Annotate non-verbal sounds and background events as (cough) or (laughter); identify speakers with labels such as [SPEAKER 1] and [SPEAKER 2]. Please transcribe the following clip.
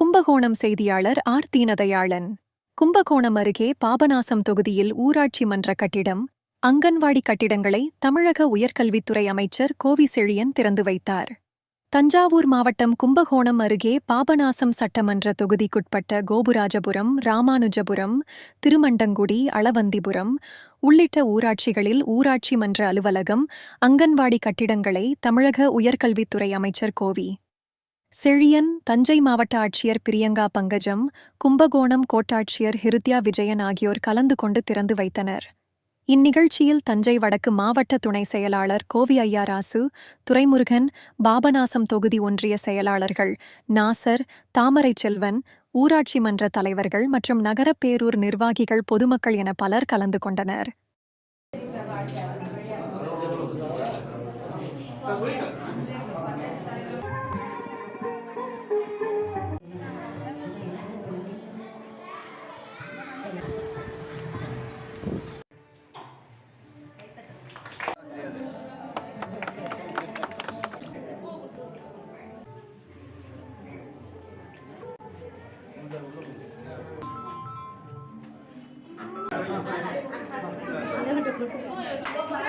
[SPEAKER 1] கும்பகோணம் செய்தியாளர் ஆர். தீனதயாளன். கும்பகோணம் அருகே பாபநாசம் தொகுதியில் ஊராட்சி மன்ற கட்டிடம் அங்கன்வாடி கட்டிடங்களை தமிழக உயர்கல்வித்துறை அமைச்சர் கோவி செழியன் திறந்து வைத்தார். தஞ்சாவூர் மாவட்டம் கும்பகோணம் அருகே பாபநாசம் சட்டமன்ற தொகுதிக்குட்பட்ட கோபுராஜபுரம் ராமானுஜபுரம் திருமண்டங்குடி அளவந்திபுரம் உள்ளிட்ட ஊராட்சிகளில் ஊராட்சி மன்ற அலுவலகம் அங்கன்வாடி கட்டிடங்களை தமிழக உயர்கல்வித்துறை அமைச்சர் கோவி செழியன் தஞ்சை மாவட்ட ஆட்சியர் பிரியங்கா பங்கஜம் கும்பகோணம் கோட்டாட்சியர் ஹிருத்யா விஜயன் ஆகியோர் கலந்து கொண்டு திறந்து வைத்தனர். இந்நிகழ்ச்சியில் தஞ்சை வடக்கு மாவட்ட துணை செயலாளர் கோவி ஐயாராசு துரைமுருகன் பாபநாசம் தொகுதி ஒன்றிய செயலாளர்கள் நாசர் தாமரை செல்வன் ஊராட்சி மன்ற தலைவர்கள் மற்றும் நகர பேரூர் நிர்வாகிகள் பொதுமக்கள் என பலர் கலந்து கொண்டனர்.
[SPEAKER 2] Yeah. (laughs)